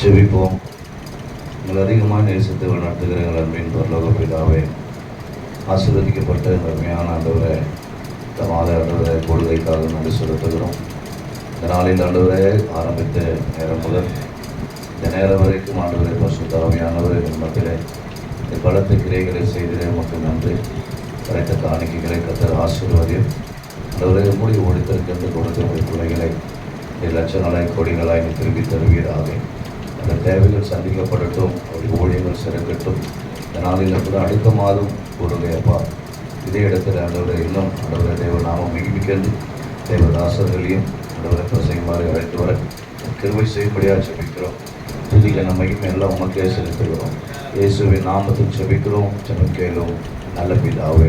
ஜெபிப்போம் உங்கள் அதிகமாக நேசித்து நடத்துகிற எங்கள் அன்பின் பரலோக பிதாவே ஆசீர்வதிக்கப்பட்ட எங்கள் அருமையான ஆண்டவரை இந்த மாத ஆண்டவரை கொள்கைக்காக நன்றி செலுத்துகிறோம். இந்த நாளில் ஆண்டவரை ஆரம்பித்த நேரம் முதல் இந்த நேரம் வரைக்கும் ஆண்டவரை பசு தலைமையானவரை எங்கள் இந்த பலத்த கிரைகளை செய்திலே மட்டும் நன்றி. கிடைத்த காணிக்கைகளை கத்தர் ஆசீர்வாதியம். ஆண்டவரை மூடி ஓடித்திருக்கின்ற கொடுத்த பிள்ளைகளை லட்சங்களாய் கோடிகளாய் திரும்பி தருவீராக. அந்த தேவைகள் சந்திக்கப்படட்டும் அவருடைய ஊழியங்கள் சிறக்கட்டும் இந்த நாளில் கூட அடுத்த மாதம் கூறுகையப்பா இதே இடத்துல அந்தவரை இன்னும் ஆண்டவரை தேவ நாமம் மிகுமிக்கிறது தேவதாசர்களையும் அந்தவரை பிரசைமாறி அழைத்து வர திருமை செய்யும்படியாக செபிக்கிறோம் புதிய நம்ம எல்லாம் உமக்கே செலுத்துகிறோம். இயேசுவின் நாமத்தில் செபிக்கிறோம் ஜெபம் கேளும். நல்ல பிதாவே.